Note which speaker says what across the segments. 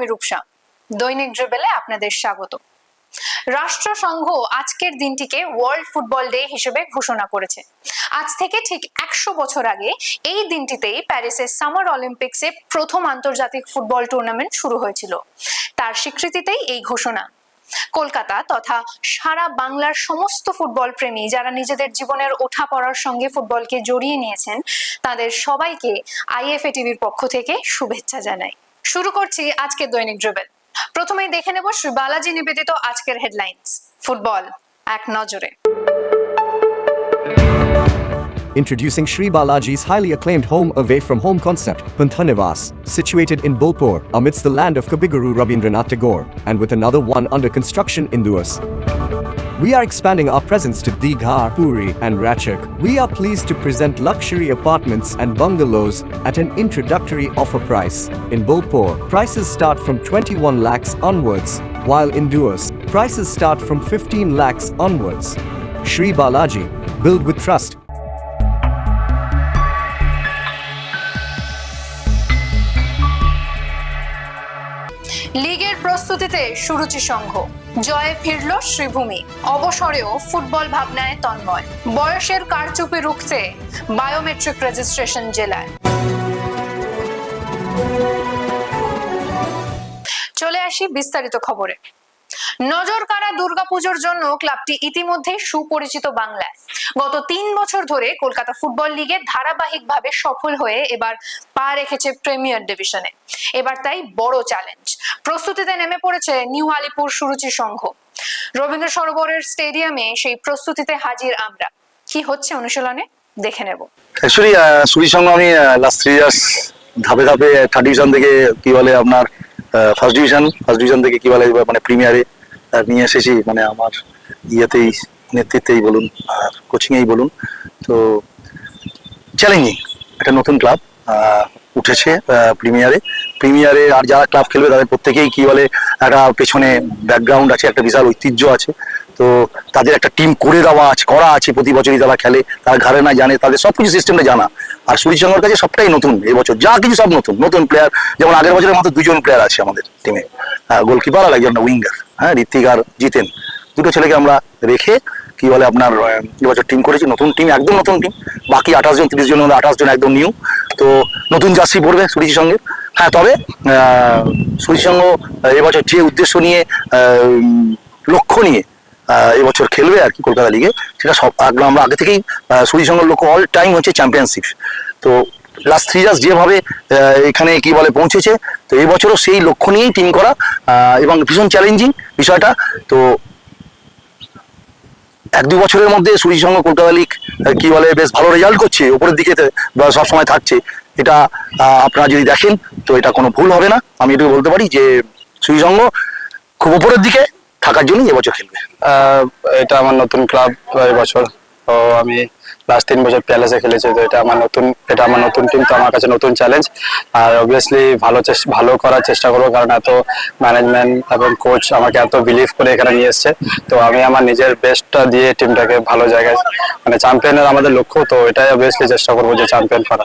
Speaker 1: আমি রূপসা। দৈনিক ড্রিবেলে আপনাদের স্বাগত। রাষ্ট্রসংঘ আজকের দিনটিকে ওয়ার্ল্ড ফুটবল ডে হিসেবে ঘোষণা করেছে। আজ থেকে ঠিক একশো বছর আগে এই দিনটিতেই প্যারিসের সামার অলিম্পিক্সে প্রথম আন্তর্জাতিক ফুটবল টুর্নামেন্ট শুরু হয়েছিল। তার স্বীকৃতিতেই এই ঘোষণা। কলকাতা তথা সারা বাংলার সমস্ত ফুটবল প্রেমী যারা নিজেদের জীবনের ওঠা পড়ার সঙ্গে ফুটবলকে জড়িয়ে নিয়েছেন, তাদের সবাইকে আইএফএ টিভির পক্ষ থেকে শুভেচ্ছা জানাই। শুরু করছি আজকের দৈনিক ড্রিবেল প্রথমেই দেখে নেব শ্রী বালাজি নিবেদিত আজকের হেডলাইন্স ফুটবল এক নজরে
Speaker 2: Introducing Sri Balaji's highly acclaimed home away from home concept, Panthanivas, situated in Bolpur, amidst the land of Kabiguru Rabindranath Tagore, and with another one under construction in Duas. We are expanding our presence to Dighar, Puri, and Ratchak. We are pleased to present luxury apartments and bungalows at an introductory offer price. In Bolpur, prices start from 21 lakhs onwards, while in Duas, prices start from 15 lakhs onwards. Sri Balaji, build with trust.
Speaker 1: লিগের প্রস্তুতিতে সুরুচি সংঘ জয়ে ফিরল Sreebhumi. অবসরেও football ভাবনায় তন্ময়। বয়সের কারচুপি রুখছে biometric registration জেলায়। চলে আসি বিস্তারিত খবরে। নজর কাড়া দুর্গাপুজোর জন্য ক্লাবটি ইতিমধ্যেই সুপরিচিত বাংলায়। গত তিন বছর ধরে কলকাতা ফুটবল লিগে ধারাবাহিকভাবে সফল হয়ে এবার পা রেখেছে প্রিমিয়ার ডিভিশনে। এবার তাই বড় চ্যালেঞ্জ। প্রস্তুতিতে নেমে পড়েছে নিউ আলিপুর সুরুচি সংঘ। রবীন্দ্র সরোবরের স্টেডিয়ামে সেই প্রস্তুতিতে হাজির আমরা। কি হচ্ছে অনুশীলনে? দেখে নেব।
Speaker 3: অ্যাকচুয়ালি সঙ্গে আমি লাস্ট থ্রি ইয়ার্স ধাপে ধাপে থার্ড ডিভিশন থেকে কি বলে আপনার ফার্স্ট ডিভিশন ফার্স্ট ডিভিশন থেকে কি বলে মানে প্রিমিয়ারে নিয়ে এসেছি মানে আমার ইয়েতেই, নেতৃত্বেই বলুন, আর কোচিংয়েই বলুন। তো চ্যালেঞ্জিং একটা নতুন ক্লাব উঠেছে প্রিমিয়ারে প্রিমিয়ারে আর যারা ক্লাব খেলবে, তাদের প্রত্যেকেই কি বলে, একটা পেছনে ব্যাকগ্রাউন্ড আছে, একটা বিশাল ঐতিহ্য আছে। তো তাদের একটা টিম করে দেওয়া আছে, করা আছে, প্রতি বছরই তারা খেলে, তারা ঘাড়ে না জানে, তাদের সব কিছু সিস্টেমটা জানা। আর সূর্যসঙ্গর কাছে সবটাই নতুন এবছর যা কিছু সব নতুন নতুন প্লেয়ার যেমন আগের বছরের মতো দুজন প্লেয়ার আছে আমাদের টিমে গোলকিপার আর একজন উইঙ্গার হ্যাঁ ঋত্বিক আর জিতেন। দুটো ছেলেকে আমরা রেখে, কি বলে আপনার এবছর টিম করেছি, নতুন টিম একদম নতুন টিম বাকি আঠাশ জন, তিরিশ জন, আঠাশ জন একদম নিউ তো নতুন জার্সি পড়বে সুরিচির সঙ্গে হ্যাঁ তবে সুরিচির সঙ্গ এবছর যে উদ্দেশ্য নিয়ে লক্ষ্য নিয়ে এবছর খেলবে আর কি কলকাতা লিগে সেটা সব আমরা আগে থেকেই সুরির সঙ্গে লক্ষ্য অল টাইম হচ্ছে চ্যাম্পিয়নশিপ তো লাস্ট থ্রি ইয়ার্স যেভাবে এখানে কি বলে পৌঁছেছে, তো এবছরও সেই লক্ষ্য নিয়েই টিম করা এবং ভীষণ চ্যালেঞ্জিং বিষয়টা। তো এক দু বছরের মধ্যে সুরির সঙ্গে কলকাতা লিগ কি বলে বেশ ভালো রেজাল্ট করছে, উপরের দিকে সবসময় থাকছে। এটা আপনারা যদি দেখেন, তো এটা কোনো ভুল হবে না। আমি এটুকু বলতে পারি যে সুরির সঙ্গ খুব উপরের দিকে থাকার জন্যই এবছর খেলবে?
Speaker 4: এটা আমার নতুন ক্লাব এবছর তো আমি লাস্ট তিন বছর প্যালেসে খেলেছি, তো এটা আমার নতুন, এটা আমার নতুন টিম তো আমার কাছে নতুন চ্যালেঞ্জ আর অবভিয়াসলি ভালো ভালো করার চেষ্টা করব, কারণ এত ম্যানেজমেন্ট এবং কোচ আমাকে এত বিলিভ করে এখানে নিয়ে এসছে। তো আমি আমার নিজের বেস্টটা দিয়ে টিমটাকে ভালো জায়গায় মানে চ্যাম্পিয়নের আমাদের লক্ষ্য, তো এটাই অবভিয়াসলি চেষ্টা করব যে চ্যাম্পিয়ন করা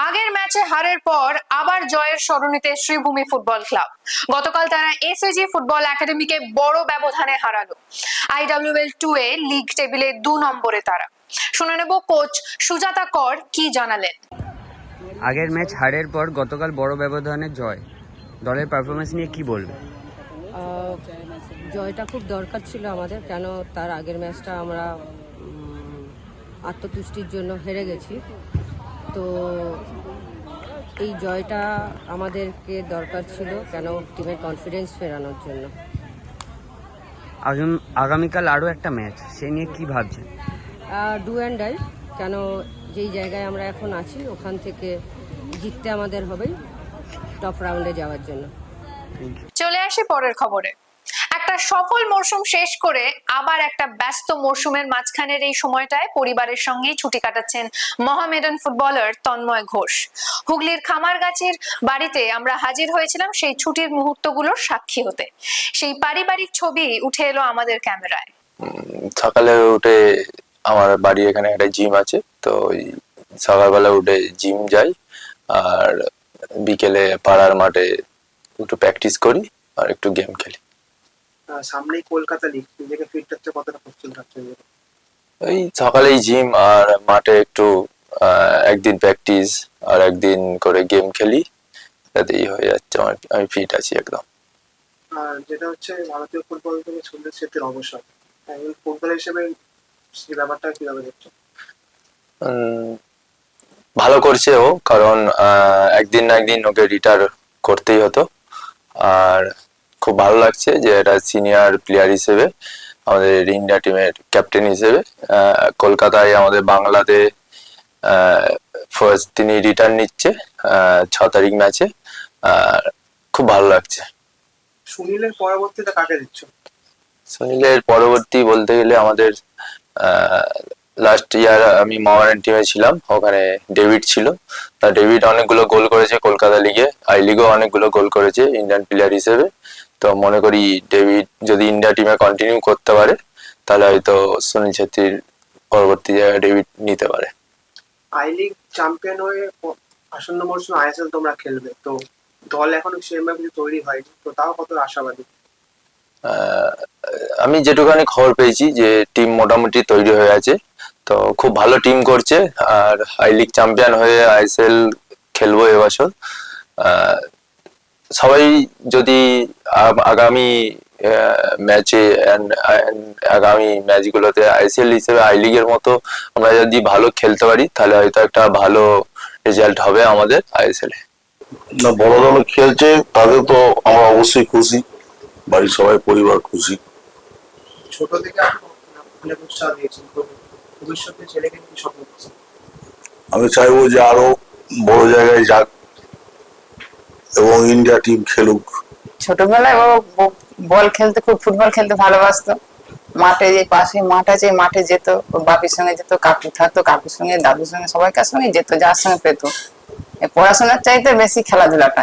Speaker 1: আগের ম্যাচে হারের পর আবার জয়ের স্মরণীতে শ্রীভূমি ফুটবল ক্লাব। গতকাল তারা এসএজি ফুটবল একাডেমিকে বড় ব্যবধানে হারালো। আইডব্লিউএল টু এ লিগ টেবিলে দু নম্বরে তারা। শুনে নেব কোচ সুজাতা কর কি জানালেন।
Speaker 5: আগের ম্যাচ হারের পর গতকাল বড় ব্যবধানে জয়। দলের পারফরমেন্স নিয়ে কি বলবে?
Speaker 6: জয়টা খুব দরকার ছিল আমাদের কেন তার আগের ম্যাচটা আমরা আত্মতুষ্টির জন্য হেরে গেছি। তো এই জয়টা আমাদেরকে দরকার ছিল কেন টিমের কনফিডেন্স ফেরানোর জন্য।
Speaker 5: আগাম- আগামীকাল আরও একটা ম্যাচ সে নিয়ে কি ভাবছেন?
Speaker 6: ডু অ্যান্ড ডাই কেন যেই জায়গায় আমরা এখন আছি ওখান থেকে জিততে আমাদের হবেই টপ রাউন্ডে যাওয়ার জন্য।
Speaker 1: চলে আসি পরের খবরে। একটা সফল মরশুম শেষ করে আবার একটা ব্যস্ত মরশুমের মাঝখানের এই সময়টায় পরিবারের সঙ্গেই ছুটি কাটাচ্ছেন মহামেডান ফুটবলার তন্ময় ঘোষ। হুগলির খামারগাছির বাড়িতে আমরা হাজির হয়েছিলাম সেই ছুটির মুহূর্তগুলোর সাক্ষী হতে। সেই পারিবারিক ছবি উঠে এলো আমাদের ক্যামেরায়।
Speaker 7: সকালে উঠে আমার বাড়ি এখানে একটা জিম আছে, তো ওই সকালবেলা উঠে জিম যাই আর বিকেলে পাড়ার মাঠে একটু প্র্যাকটিস করি আর একটু গেম খেলি।
Speaker 8: সামনেই কলকাতা লিগ নিজেকে ফিট রাখতে কতটা রাখতে হবে
Speaker 7: ওই সকালেই জিম আর মাঠে একটু একদিন প্র্যাকটিস আর একদিন করে গেম খেলি। তাতেই হয়ে যাচ্ছে আমার আমি ফিট আছি একদম।
Speaker 8: আর যেটা হচ্ছে ভারতীয় ফুটবল থেকে সুন্দর সেতুর অবসর। ফুটবলার হিসেবে সেই ব্যাপারটা কীভাবে দেখছ?
Speaker 7: ভালো করছে ও কারণ একদিন না একদিন ওকে রিটায়ার করতেই হতো। আর খুব ভালো লাগছে যে এটা সিনিয়র প্লেয়ার হিসেবে আমাদের ইন্ডিয়া টিমের ক্যাপ্টেন হিসেবে কলকাতায় আমাদের বাংলাতে ফার্স্ট তিনি রিটার্ন নিচ্ছে ছ তারিখ ম্যাচে আর খুব ভালো লাগছে।
Speaker 8: সুনীলের পরবর্তীতে কাকে দিচ্ছ?
Speaker 7: সুনীলের পরবর্তী বলতে গেলে আমাদের লাস্ট ইয়ার আমি মোহামেডান টিমে ছিলাম ওখানে ডেভিড ছিল। তা ডেভিড অনেকগুলো গোল করেছে কলকাতা লিগে আই লিগেও অনেকগুলো গোল করেছে ইন্ডিয়ান প্লেয়ার হিসেবে। তো মনে করি ডেভিড যদি ইন্ডিয়া টিমে কন্টিনিউ করতে পারে তাহলে হয়তো সুনীল ছেত্রীর পরবর্তী জায়গায় ডেভিড নিতে পারে।
Speaker 8: আই লিগ চ্যাম্পিয়ন হয়ে আসন্ন মরশুমে আইএসএল তোমরা খেলবে। তো দল এখনও সেরকম কিছু তৈরি হয়নি। তো তাও কতটা আশাবাদী?
Speaker 7: আমি যেটুখানি খবর পেয়েছি যে টিম মোটামুটি তৈরি হয়ে আছে। তো খুব ভালো টিম করছে। আর আই লিগ চ্যাম্পিয়ন হয়ে আইএসএল খেলব এবছর। সবাই যদি আগামী ম্যাচে আগামী ম্যাচগুলোতে আইসিএল হিসেবে আই লিগের মতো আমরা যদি ভালো খেলতে পারি তাহলে হয়তো একটা ভালো রেজাল্ট হবে আমাদের আইএসএল এ।
Speaker 9: না বড় দল খেলছে তাদের তো আমরা অবশ্যই খুশি। বাড়ির সবাই পরিবার খুশি।
Speaker 8: ছোট থেকে ভবিষ্যতে ছেলেকে কি স্বপ্ন
Speaker 9: আমি চাইব যে আরও বড় জায়গায় যাক। এবং ইন্ডিয়া টিম খেলুক।
Speaker 10: ছোটবেলায় ও বল খেলতে খুব ফুটবল খেলতে ভালোবাসতো। মাঠে যে পাশে মাঠ আছে মাঠে যেত ওর বাপির সঙ্গে যেত কাকু থাকতো কাকুর সঙ্গে দাদুর সঙ্গে সবাইকার সঙ্গে যেত যার সঙ্গে পেতো। এ পড়াশোনার চাইতে বেশি খেলাধুলাটা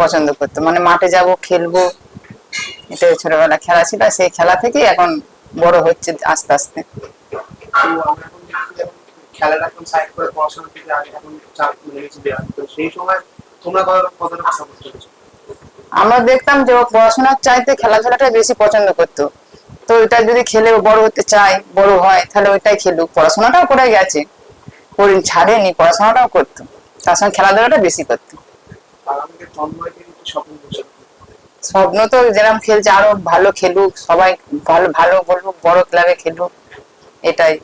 Speaker 10: পছন্দ করতো। মানে মাঠে যাব খেলব এটা ছোটবেলা খেলা ছিল সেই খেলা থেকেই এখন বড় হচ্ছে আস্তে আস্তে।
Speaker 8: খেলাটা এখন সাইড করে পড়াশোনার দিকে আগে এখন চাপ লেগেছে দেওয়া তো সেই সময় তোমরা কতটা কতটা সাপোর্ট করেছ?
Speaker 10: আমরা দেখতাম যে ও পড়াশোনার চাইতে খেলাধুলাটা বেশি পছন্দ করতো। তো এটা যদি খেলে বড় হতে চায় বড় হয় তাহলে ওইটাই খেলুক। পড়াশোনাটাও করে গেছে। করে ছাড়েনি পড়াশোনাটাও করতো। তার সঙ্গে খেলাধুলাটা বেশি করতো।
Speaker 8: স্বপ্ন
Speaker 10: তো যেরকম খেলছে আরও ভালো খেলুক সবাই ভালো ভালো বলুক বড় ক্লাবে খেলুক এটাই।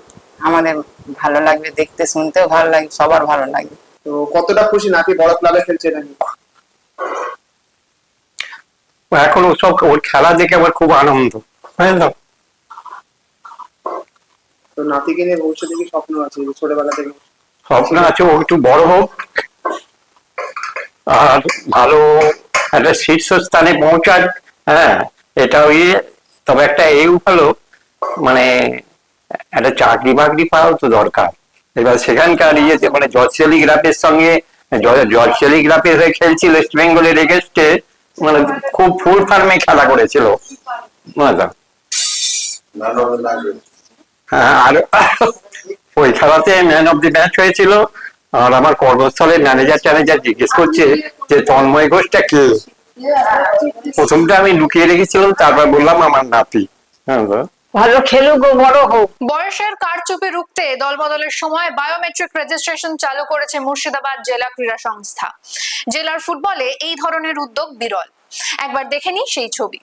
Speaker 10: আমাদের ভালো লাগবে দেখতে শুনতেও ভালো লাগে সবার ভালো লাগে।
Speaker 8: তো কতটা খুশি নাকি বড় ক্লাবে খেলছে নিয়ে
Speaker 11: এখন ওসব ওর খেলা দেখে আমার খুব আনন্দ। বুঝলো
Speaker 8: তো নাতিকে নিয়ে ভবিষ্যতে কি স্বপ্ন আছে ছোটবেলা থেকে?
Speaker 11: স্বপ্ন আছে ও একটু বড় হোক। আর ভালো একটা শীর্ষস্থানে পৌঁছাক হ্যাঁ এটা ওই তবে একটা এই ভালো মানে একটা চাকরি বাকরি পাওয়াও তো দরকার। এবার সেখানকার ইয়েতে মানে জজ টেলিগ্রাফের সঙ্গে জ- জজ টেলিগ্রাফের হয়ে খেলছিল ওয়েস্ট বেঙ্গলের এগেস্টে মানে খুব ফুল ফার্মে খেলা করেছিল। বুঝলাম।
Speaker 9: ম্যাচ
Speaker 11: হ্যাঁ, আর ওই খেলাতে ম্যান অফ দি ম্যাচ হয়েছিল। আর আমার কর্মস্থলের ম্যানেজার ট্যানেজার জিজ্ঞেস করছে যে তন্ময় ঘোষটা কে? প্রথমটা আমি লুকিয়ে রেখেছিলাম তারপর বললাম আমার নাতি। হ্যাঁ গো।
Speaker 10: ভালো খেলুক ও বড় হোক।
Speaker 1: বয়সের কারচুপি রুখতে দলবদলের সময় বায়োমেট্রিক রেজিস্ট্রেশন চালু করেছে মুর্শিদাবাদ জেলা ক্রীড়া সংস্থা। জেলার ফুটবলে এই ধরনের উদ্যোগ বিরল। একবার দেখে নিই সেই ছবি।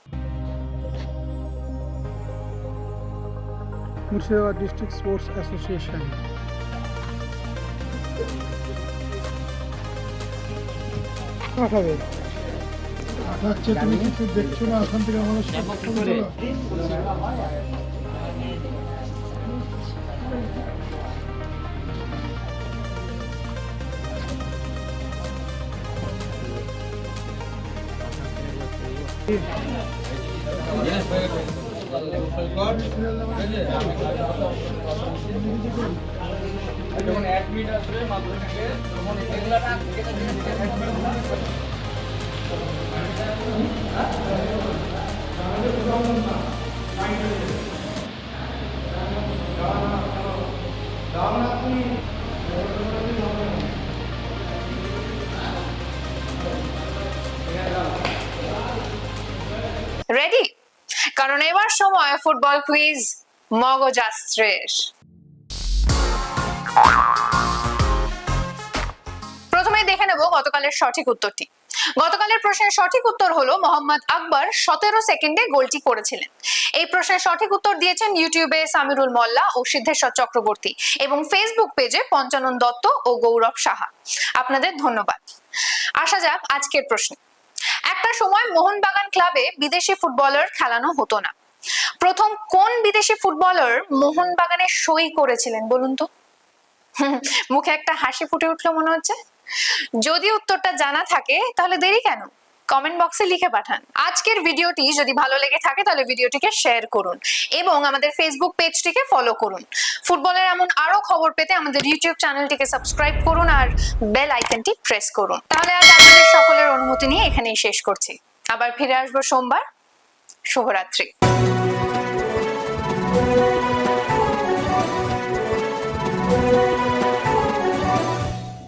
Speaker 12: Murshidabad district sports association. পাঠাবে। পাঠাচ্ছে তুমি কিছু দেখছ না? ওখান থেকে আমাদের যখন অ্যাডমিট আসবে মাধ্যমিকে।
Speaker 1: তখন এগুলা রেডি কারণ এবার সময় ফুটবল কুইজ মগজাস্ত্রের। প্রথমে দেখে নেব গতকালের সঠিক উত্তরটি। গতকালের প্রশ্নের সঠিক উত্তর হলো, মোহাম্মদ আকবর সতেরো সেকেন্ডে গোলটি করেছিলেন। এই প্রশ্নের সঠিক উত্তর দিয়েছেন ইউটিউবে সামিরুল মোল্লা ও সিদ্ধেশ্বর চক্রবর্তী এবং ফেসবুক পেজে পঞ্চানন দত্ত ও গৌরব সাহা। আপনাদের ধন্যবাদ। আসা যাক আজকের প্রশ্নে। একটা সময় মোহনবাগান ক্লাবে বিদেশি ফুটবলার খেলানো হতো না। প্রথম কোন বিদেশি ফুটবলার মোহনবাগানে সই করেছিলেন বলুন তো? মুখে একটা হাসি ফুটে উঠল মনে হচ্ছে। যদি উত্তরটা জানা থাকে, তাহলে দেরি কেন? কমেন্ট বক্সে লিখে পাঠান। আজকের ভিডিওটি যদি ভালো লেগে থাকে, তাহলে ভিডিওটিকে শেয়ার করুন এবং আমাদের ফেসবুক পেজটিকে ফলো করুন। ফুটবলের এমন আরও খবর পেতে আমাদের ইউটিউব চ্যানেলটিকে সাবস্ক্রাইব করুন আর বেল আইকনটি প্রেস করুন। তাহলে আজ আপনাদের সকলের অনুমতি নিয়ে এখানেই শেষ করছি। আবার ফিরে আসব সোমবার। শুভরাত্রি।